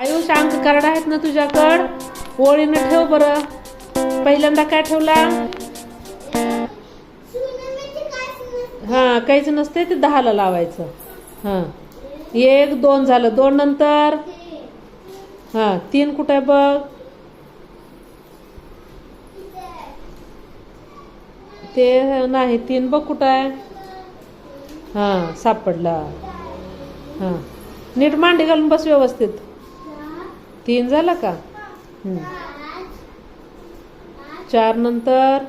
आयुष अंक कार्ड आहेत ना तुझ्याकड? ओळीनं ठेव बरं. पहिल्यांदा काय ठेवला? हा काहीच नसते ते दहाला लावायचं. हा. एक दोन झालं. दोन नंतर? हा तीन कुठे आहे बघ? ते नाही तीन बघ कुठं आहे? हा सापडला. हा. नीट मांडी घालून बस व्यवस्थित. तीन झालं का? चार नंतर?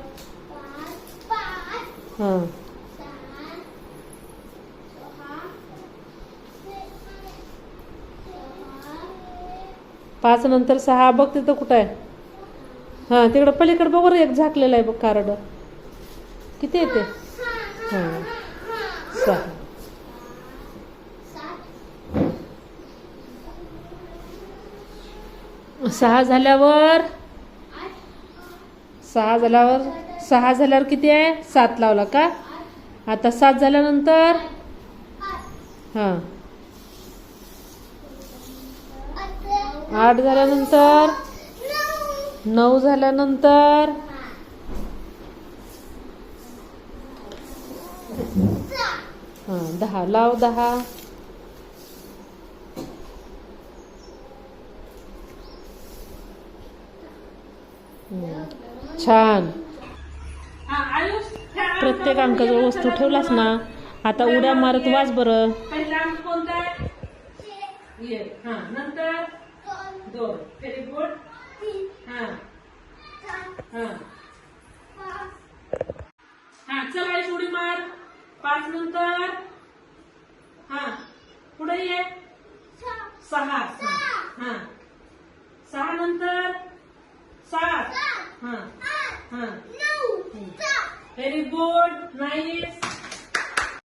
हा. पाच नंतर सहा बघ तिथं कुठं आहे. हा तिकडं पलीकडे बघ बरं एक झाकलेलं आहे बघ कार्ड. किती येते हा. सहा. सहा झाल्यावर? सहा झाल्यावर? सहा झाल्यावर किती आहे? सात लावला का? आता सात झाल्यानंतर? हा. आठ झाल्यानंतर? नऊ झाल्यानंतर? हा दहा. लाव दहा. छान. प्रत्येक अंकाजवळ वस्तू ठेवलास ना आता उड्या मारत वाच बरं. हा हा. हा. हा उडी मार. पाच नंतर? हा. पुढे ये. सहा. हा. सहा नंतर? सात. हा हा व्हेरी गुड नाईस